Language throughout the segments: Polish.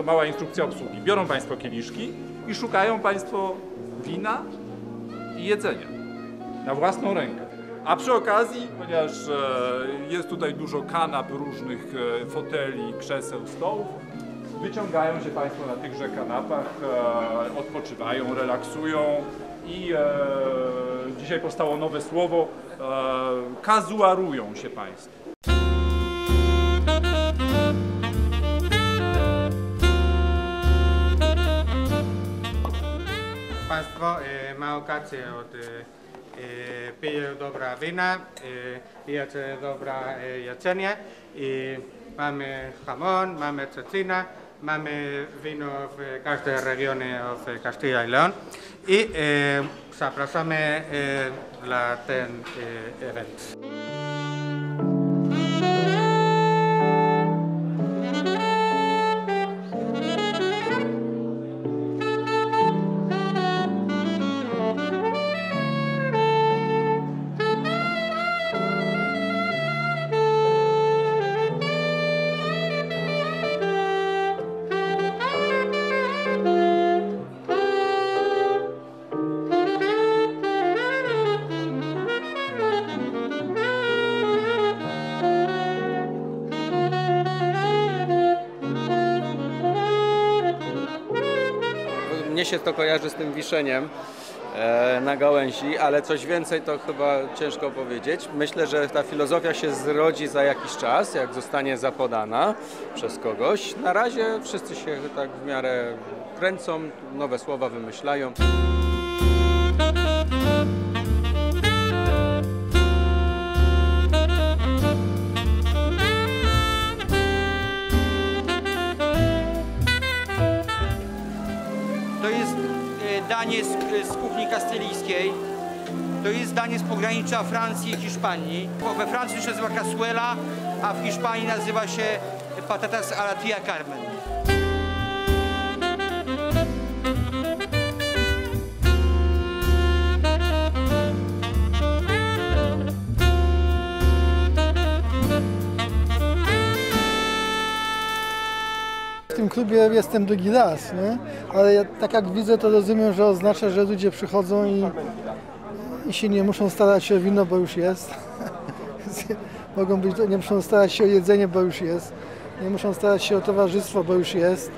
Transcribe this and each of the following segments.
To mała instrukcja obsługi. Biorą Państwo kieliszki i szukają Państwo wina i jedzenia na własną rękę. A przy okazji, ponieważ e, jest tutaj dużo kanap, różnych e, foteli, krzeseł, stołów, wyciągają się Państwo na tychże kanapach, e, odpoczywają, relaksują i dzisiaj powstało nowe słowo, kazuarują się Państwo. Państwo e, ma okazję od e, pije dobra wina, e, jecie dobra e, jedzenie i mamy hamon, mamy cecina, mamy wino w każdej regionie w Castilla y León i e, zapraszamy e, dla ten e, event. Mnie się to kojarzy z tym wiszeniem e, na gałęzi, ale coś więcej to chyba ciężko powiedzieć. Myślę, że ta filozofia się zrodzi za jakiś czas, jak zostanie zapodana przez kogoś. Na razie wszyscy się tak w miarę kręcą, nowe słowa wymyślają. Danie z, z kuchni kastylijskiej. To jest danie z pogranicza Francji i Hiszpanii. We Francji to się nazywa a w Hiszpanii nazywa się patatas a Carmen. Klubie jestem drugi raz, nie? ale ja, tak jak widzę, to rozumiem, że oznacza, że ludzie przychodzą i, i się nie muszą starać o wino, bo już jest. Mogą być, nie muszą starać się o jedzenie, bo już jest. Nie muszą starać się o towarzystwo, bo już jest.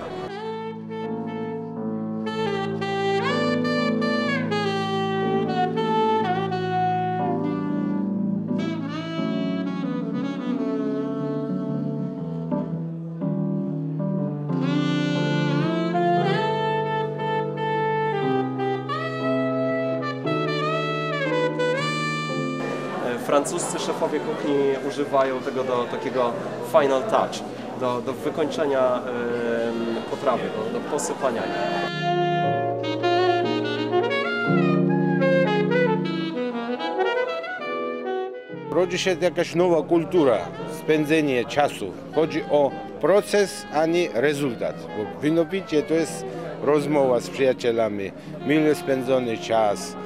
Francuscy szefowie kuchni używają tego do takiego final touch, do, do wykończenia em, potrawy, do, do posypania. Rodzi się jakaś nowa kultura, spędzenie czasu. Chodzi o proces, a nie rezultat. Bo winopicie to jest rozmowa z przyjacielami, mile spędzony czas.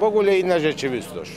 W ogóle inna rzeczywistość.